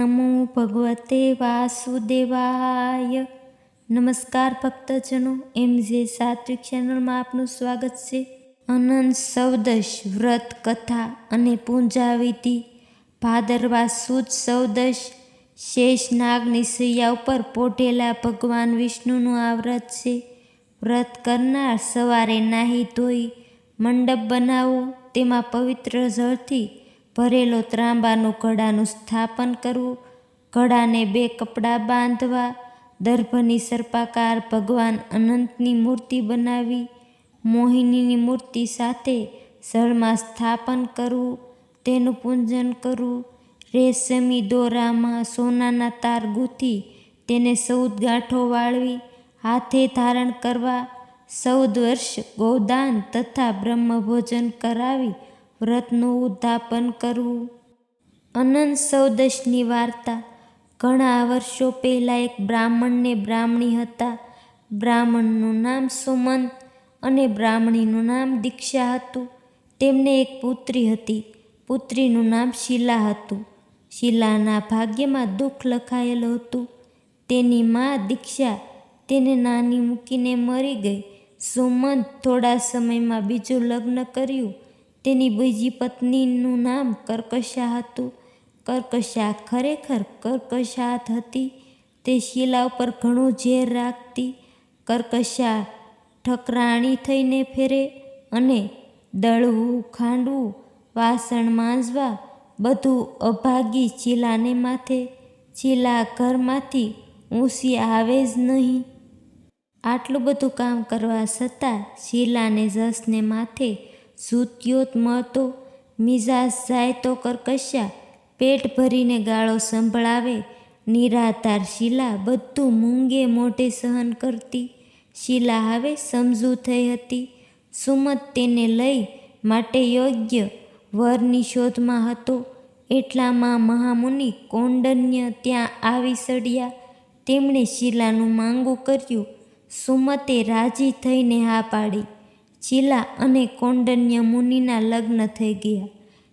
નમો ભગવતે વાસુદેવાય નમસ્કાર ભક્તજનો એમ જે સાત્વિક ચેનલમાં આપનું સ્વાગત છે અનંત સૌદશ વ્રત કથા અને પૂંજાવિધિ ભાદરવા સુદ સૌદશ શેષ નાગની સૈયા ઉપર પોઢેલા ભગવાન વિષ્ણુનું આ વ્રત છે વ્રત કરનાર સવારે નાહી ધોઈ મંડપ બનાવો તેમાં પવિત્ર જળથી ભરેલો ત્રાંબાનું ઘડાનું સ્થાપન કરવું ઘડાને બે કપડાં બાંધવા, દર્ભની સર્પાકાર ભગવાન અનંતની મૂર્તિ બનાવી, મોહિનીની મૂર્તિ સાથે જળમાં સ્થાપન કરવું, તેનું પૂજન કરવું, રેશમી દોરામાં સોનાના તાર ગૂંથી તેને ચૌદ ગાંઠો વાળવી, હાથે ધારણ કરવા ચૌદ વર્ષ ગોદાન તથા બ્રહ્મભોજન કરાવી વ્રતનું ઉદ્ધાપન કરવું. અનંત સૌદશની વાર્તા. ઘણા વર્ષો પહેલાં એક બ્રાહ્મણને બ્રાહ્મણી હતા. બ્રાહ્મણનું નામ સુમંત અને બ્રાહ્મણીનું નામ દીક્ષા હતું. તેમને એક પુત્રી હતી. પુત્રીનું નામ શીલા હતું. શીલાના ભાગ્યમાં દુઃખ લખાયેલું હતું. તેની મા દીક્ષા તેને નાની મૂકીને મરી ગઈ. સુમંત થોડા સમયમાં બીજું લગ્ન કર્યું. તેની બીજી પત્નીનું નામ કર્કશા હતું. કર્કશા ખરેખર કર્કશાત હતી. તે શીલા ઉપર ઘણું ઝેર રાખતી. કર્કશા ઠકરાણી થઈને ફેરે અને દળવું, ખાંડવું, વાસણ માંજવા બધું અભાગી ચીલાને માથે. ચીલા ઘરમાંથી ઊંસી આવે જ નહીં. આટલું બધું કામ કરવા છતાં શીલાને જસને માથે સૂત્યોત મતો મિજાજ જાય તો કરકશા પેટ ભરીને ગાળો સંભળાવે, નિરાધાર શીલા બધું મૂંગે મોઢે સહન કરતી. શીલા હવે સમજુ થઈ હતી. સુમત તેને લઈ માટે યોગ્ય વરની શોધમાં હતો. એટલામાં મહામુનિ કૌંડન્ય ત્યાં આવી સડ્યા. તેમણે શીલાનું માંગું કર્યું. સુમતે રાજી થઈને હા પાડી. શીલા અને કૌંડન્ય મુનિના લગ્ન થઈ ગયા.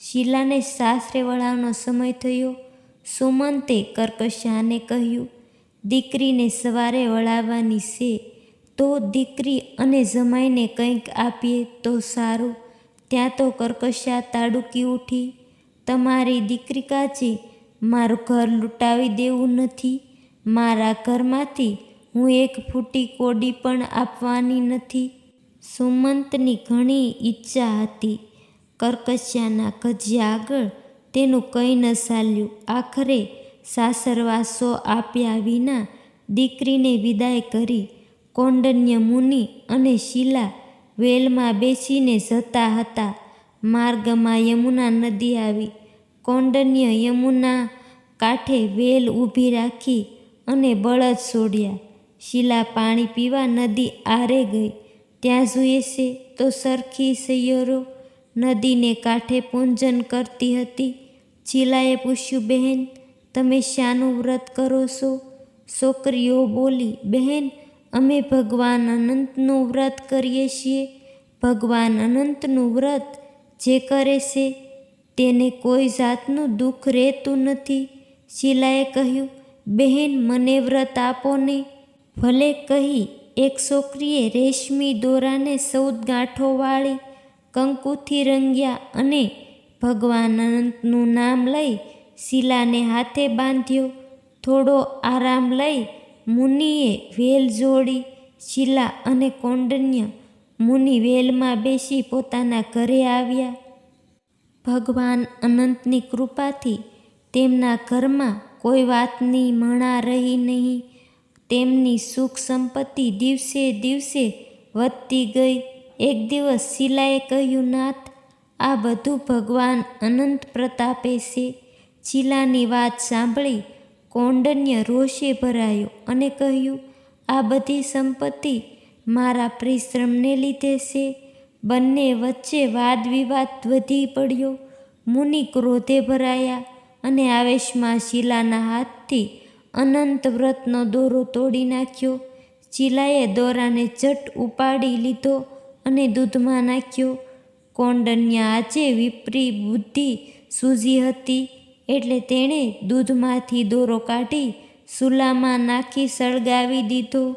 શીલાને સાસરે વળાવનો સમય થયો. સુમંતે કર્કશાને કહ્યું, દીકરીને સવારે વળાવવાની છે, તો દીકરી અને જમાઈને કંઈક આપીએ તો સારું. ત્યાં તો કર્કશા તાડુકી ઉઠી, તમારી દીકરી કાચી મારું ઘર લૂંટાવી દેવું નથી. મારા ઘરમાંથી હું એક ફૂટી કોડી પણ આપવાની નથી. સુમંતની ઘણી ઈચ્છા હતી. કર્કશ્યાના કજિયા આગળ તેનું કંઈ ન ચાલ્યું. આખરે સાસરવાસો આપ્યા વિના દીકરીને વિદાય કરી કોંડન્ય મુનિ અને શીલા વેલમાં બેસીને જતા હતા. માર્ગમાં યમુના નદી આવી. કોંડન્ય યમુના કાંઠે વેલ ઊભી રાખી અને બળદ છોડ્યા. શીલા પાણી પીવા નદી આરે ગઈ. ત્યાં જોઈએ છે તો સરખી સૈયરો નદીને કાંઠે પૂંજન કરતી હતી. શીલાએ પૂછ્યું, બહેન, તમે શાનું વ્રત કરો છો? છોકરીઓ બોલી, બહેન, અમે ભગવાન અનંતનું વ્રત કરીએ છીએ. ભગવાન અનંતનું વ્રત જે કરે છે તેને કોઈ જાતનું દુઃખ રહેતું નથી. શીલાએ કહ્યું, બહેન, મને વ્રત આપો ને. ભલે કહી એક છોકરીએ રેશમી દોરાને સૌદ ગાંઠો વાળી કંકુથી રંગ્યા અને ભગવાન અનંતનું નામ લઈ શીલાને હાથે બાંધ્યો. થોડો આરામ લઈ મુનિએ વેલ જોડી શીલા અને કોંડન્ય મુનિ વેલમાં બેસી પોતાના ઘરે આવ્યા. ભગવાન અનંતની કૃપાથી તેમના ઘરમાં કોઈ વાતની મણા રહી નહીં. તેમની સુખ સંપત્તિ દિવસે દિવસે વધતી ગઈ. એક દિવસ શીલાએ કહ્યું, નાથ, આ બધું ભગવાન અનંત પ્રતાપે છે. શીલાની વાત સાંભળી કૌંડન્ય રોષે ભરાયો અને કહ્યું, આ બધી સંપત્તિ મારા પરિશ્રમને લીધે છે. બંને વચ્ચે વાદ વિવાદ વધી પડ્યો. મુનિ ક્રોધે ભરાયા અને આવેશમાં શીલાના હાથથી અનંત વ્રતનો દોરો તોડી નાખ્યો. ચીલાએ દોરાને જટ ઉપાડી લીધો અને દૂધમાં નાખ્યો. કોંડન્યા આજે વિપરી બુદ્ધિ સૂજી હતી એટલે તેણે દૂધમાંથી દોરો કાઢી સુલામાં નાખી સળગાવી દીધો.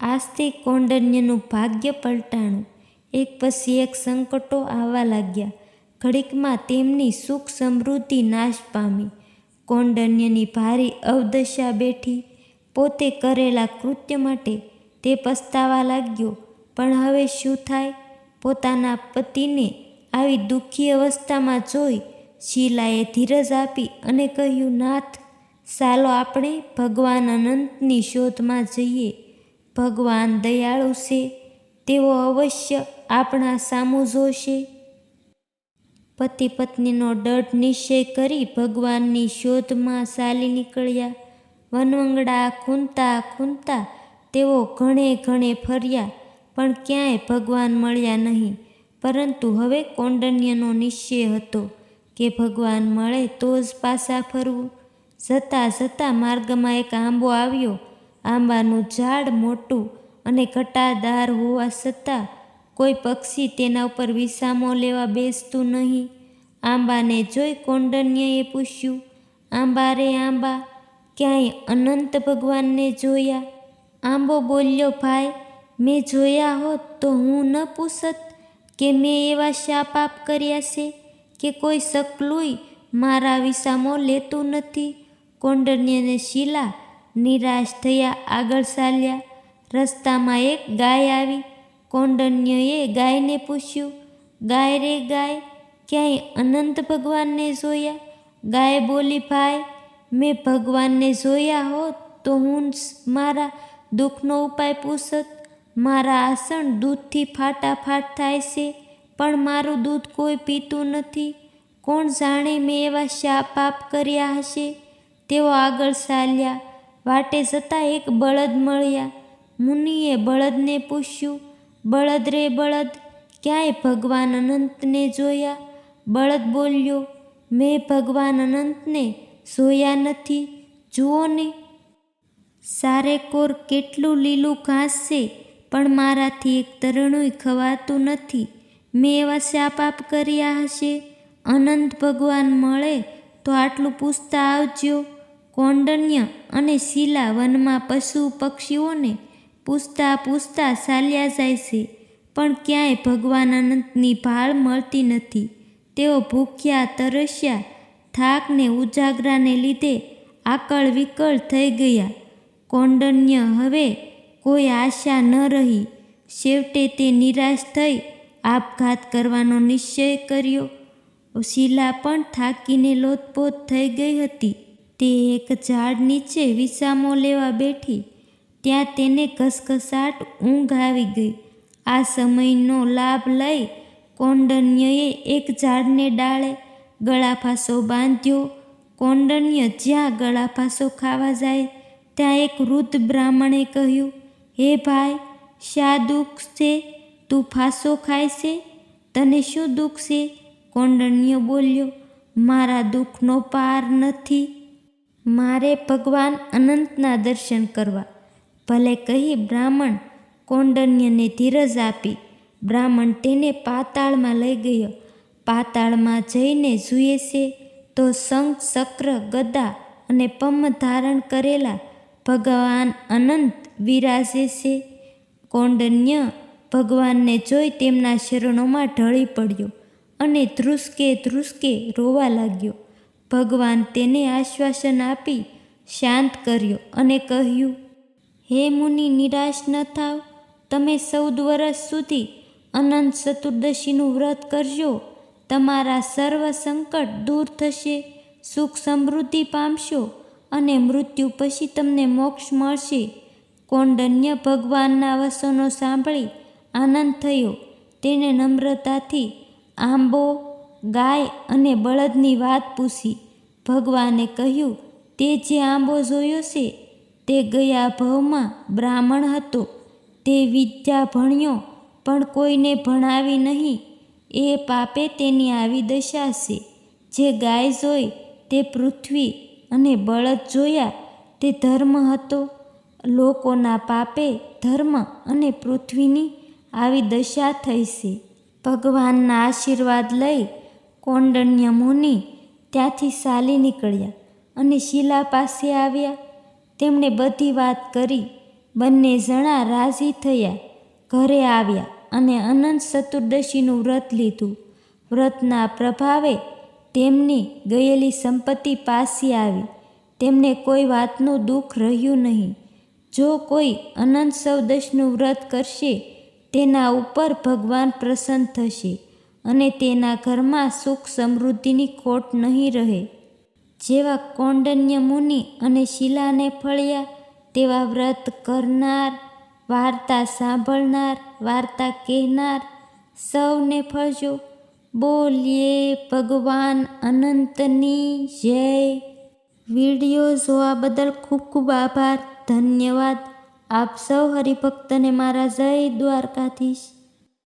આસ્તે કોંડન્યનું ભાગ્ય પલટાણું. એક પછી એક સંકટો આવવા લાગ્યા. ઘડીકમાં તેમની સુખ સમૃદ્ધિ નાશ પામી. કૌંડન્યની ભારી અવદશા બેઠી પોતે કરેલા કૃત્ય માટે તે પસ્તાવા લાગ્યો. પણ હવે શું થાય? પોતાના પતિને આવી દુઃખી અવસ્થામાં જોઈ શીલાએ ધીરજ આપી અને કહ્યું, નાથ, ચાલો આપણે ભગવાન અનંતની શોધમાં જઈએ. ભગવાન દયાળુ છે. તેઓ અવશ્ય આપણા સામું જોશે. પતિ પત્નીનો દઢ નિશ્ચય કરી ભગવાનની શોધમાં ચાલી નીકળ્યા. વનવંગડા ખૂનતા ખૂંતા તેઓ ઘણે ઘણે ફર્યા, પણ ક્યાંય ભગવાન મળ્યા નહીં. પરંતુ હવે કોંડન્યનો નિશ્ચય હતો કે ભગવાન મળે તો જ પાછા ફરવું. જતાં જતાં માર્ગમાં એક આંબો આવ્યો. આંબાનું ઝાડ મોટું અને ઘટાદાર હોવા છતાં કોઈ પક્ષી તેના ઉપર વિસામો લેવા બેસતું નહીં. આંબાને જોઈ કોંડન્યએ પૂછ્યું આંબા રે આંબા, ક્યાંય અનંત ભગવાનને જોયા? આંબો બોલ્યો, ભાઈ, મેં જોયા હોત તો હું ન પૂછત કે મેં એવા શા પાપ કર્યા છે કે કોઈ સકલુંય મારા વિસામો લેતું નથી. કોંડન્યને શીલા નિરાશ થયા આગળ ચાલ્યા. રસ્તામાં એક ગાય આવી કૌંડન્યએ ગાયને પૂછ્યું, ગાય રે ગાય, ક્યાંય અનંત ભગવાનને જોયા? ગાય બોલી, ભાઈ, મેં ભગવાનને જોયા હોત તો હું મારા દુઃખનો ઉપાય પૂછત. મારા આસણ દૂધથી ફાટાફાટ થાય છે, પણ મારું દૂધ કોઈ પીતું નથી. કોણ જાણે મેં એવા શા પાપ કર્યા હશે? તેઓ આગળ ચાલ્યા, વાટે જતાં એક બળદ મળ્યા. મુનિએ બળદને પૂછ્યું બળદ રે બળદ, ક્યાંય ભગવાન અનંતને જોયા? બળદ બોલ્યો, મેં ભગવાન અનંતને જોયા નથી, જુઓ ને. સારે કોર કેટલું લીલું ઘાસ છે પણ મારાથી એક તરણુંય ખવાતું નથી. મેં એવા શા પાપ કર્યા હશે. અનંત ભગવાન મળે તો આટલું પૂછતા આવજો. કૌંડન્ય અને શીલા વનમાં પશુ પક્ષીઓને પૂછતા પૂછતા ચાલ્યા જાય છે, પણ ક્યાંય ભગવાન અનંતની ભાળ મળતી નથી. તેઓ ભૂખ્યા, તરસ્યા, થાકને ઉજાગરાને લીધે આકળ વિકળ થઈ ગયા. કોંડન્ય હવે કોઈ આશા ન રહી. છેવટે તે નિરાશ થઈ આપઘાત કરવાનો નિશ્ચય કર્યો. શીલા પણ થાકીને લોતપોત થઈ ગઈ હતી. તે એક ઝાડ નીચે વિસામો લેવા બેઠી ત્યાં તેને ઘસઘસાટ ઊંઘ આવી ગઈ. આ સમયનો લાભ લઈ કોંડન્યએ એક ઝાડને ડાળે ગળાફાંસો બાંધ્યો. કોંડન્ય જ્યાં ગળાફાંસો ખાવા જાય, ત્યાં એક વૃદ્ધ બ્રાહ્મણે કહ્યું, હે ભાઈ, શા દુઃખ છે? તું ફાંસો ખાય છે? તને શું દુઃખ છે? કોંડન્ય બોલ્યો, મારા દુઃખનો પાર નથી. મારે ભગવાન અનંતના દર્શન કરવા. ભલે કહી બ્રાહ્મણ કોંડન્યને ધીરજ આપી. બ્રાહ્મણ તેને પાતાળમાં લઈ ગયો. પાતાળમાં જઈને જુએ છે તો શંખ ચક્ર ગદા અને પમ ધારણ કરેલા ભગવાન અનંત વિરાજે છે. કોંડન્ય ભગવાનને જોઈ તેમના શરણોમાં ઢળી પડ્યો અને ધ્રુસકે ધ્રુસકે રોવા લાગ્યો. ભગવાન તેને આશ્વાસન આપી શાંત કર્યો અને કહ્યું હે મુનિ, નિરાશ ન થાવ. તમે ચૌદ વર્ષ સુધી અનંત ચતુર્દશીનું વ્રત કરજો. તમારા સર્વ સંકટ દૂર થશે, સુખ સમૃદ્ધિ પામશો અને મૃત્યુ પછી તમને મોક્ષ મળશે. કૌંડન્ય ભગવાનના વસનો સાંભળી આનંદ થયો. તેને નમ્રતાથી આંબો, ગાય અને બળદની વાત પૂછી. ભગવાને કહ્યું, તે જે આંબો જોયો છે તે ગયા ભવમાં બ્રાહ્મણ હતો. તે વિદ્યા ભણ્યો, પણ કોઈને ભણાવી નહીં. એ પાપે તેની આવી દશા છે. જે ગાય જોઈ, તે પૃથ્વી અને બળદ જોયા, તે ધર્મ હતો. લોકોના પાપે ધર્મ અને પૃથ્વીની આવી દશા થઈ છે. ભગવાનના આશીર્વાદ લઈ કોંડન્ય મુનિ ત્યાંથી ચાલી નીકળ્યા અને શીલા પાસે આવ્યા. તેમણે બધી વાત કરી, બંને જણા રાજી થયા, ઘરે આવ્યા અને અનંત ચતુર્દશીનું વ્રત લીધું. વ્રતના પ્રભાવે તેમની ગયેલી સંપત્તિ પાછી આવી. તેમને કોઈ વાતનું દુઃખ રહ્યું નહીં. જો કોઈ અનંત ચૌદશનું વ્રત કરશે, તેના ઉપર ભગવાન પ્રસન્ન થશે અને તેના ઘરમાં સુખ સમૃદ્ધિની ખોટ નહીં રહે. જેવા કૌંડન્ય મુનિ અને શિલાને ફળ્યા, તેવા વ્રત કરનાર, વાર્તા સાંભળનાર, વાર્તા કહેનાર સૌને ફળજો. બોલીએ ભગવાન અનંતની જય. વીડિયો જોવા બદલ ખૂબ ખૂબ આભાર. ધન્યવાદ. આપ સૌ હરિભક્તને મારા જય દ્વારકાધીશ.